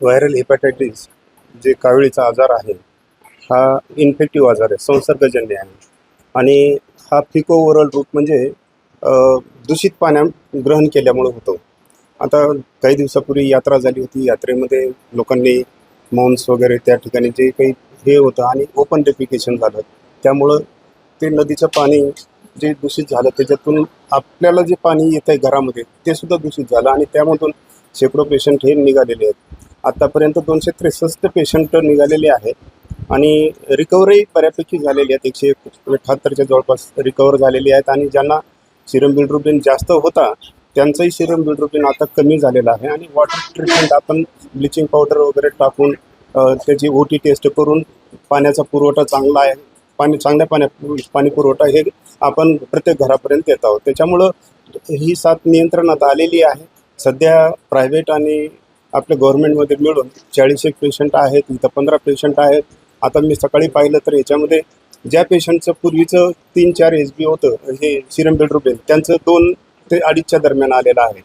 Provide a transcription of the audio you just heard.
Viral hepatitis जे कावळीचा आजार आहे हा इन्फेक्टिव्ह आजार आहे संसर्गजन्य आहे. आणि हा फिको ओरल रूप म्हणजे दूषित पाण्या ग्रहण केल्यामुळे होतो. आता काही दिवसापूर्वी यात्रा झाली होती. यात्रेमध्ये लोकांनी मांस वगैरे त्या ठिकाणी जे काही हे होतं आणि ओपन डेफिकेशन झालं. त्यामुळं ते नदीचं पाणी जे दूषित झालं त्याच्यातून आपल्याला जे पाणी येत आहे घरामध्ये ते सुद्धा दूषित झालं आणि त्यामधून शेकडो पेशंट हे निघालेले आहेत. आत्तापर्यंत दोनशे त्रेसष्ट पेशंट निघालेले आहेत. आणि रिकवरही बऱ्यापैकी झालेली आहेत. एकशे अठ्ठ्याहत्तरच्या जवळपास रिकवर झालेली आहेत. आणि ज्यांना सिरम बिल्ड्रुबिन जास्त होता त्यांचंही सिरम बिल्ड्रुबिन आता कमी झालेलं आहे. आणि वॉटर ट्रीटमेंट आपण ब्लिचिंग पावडर वगैरे टाकून त्याची ओ टी टेस्ट करून पाण्याचा पुरवठा चांगला आहे. पाणी चांगल्या पाण्या पाणी पुरवठा हे आपण प्रत्येक घरापर्यंत देत आहोत. त्याच्यामुळं ही साथ नियंत्रणात आलेली आहे. सध्या प्रायव्हेट आणि आपल्या गव्हर्नमेंटमध्ये मिळून चाळीस एक पेशंट आहेत इथं पंधरा पेशंट आहेत. आता मी सकाळी पाहिलं तर याच्यामध्ये ज्या पेशंटचं पूर्वीचं तीन चार एच बी होतं हे सिरम बिल्ड्रुबिन त्यांचं दोन ते अडीचच्या दरम्यान आलेलं आहे.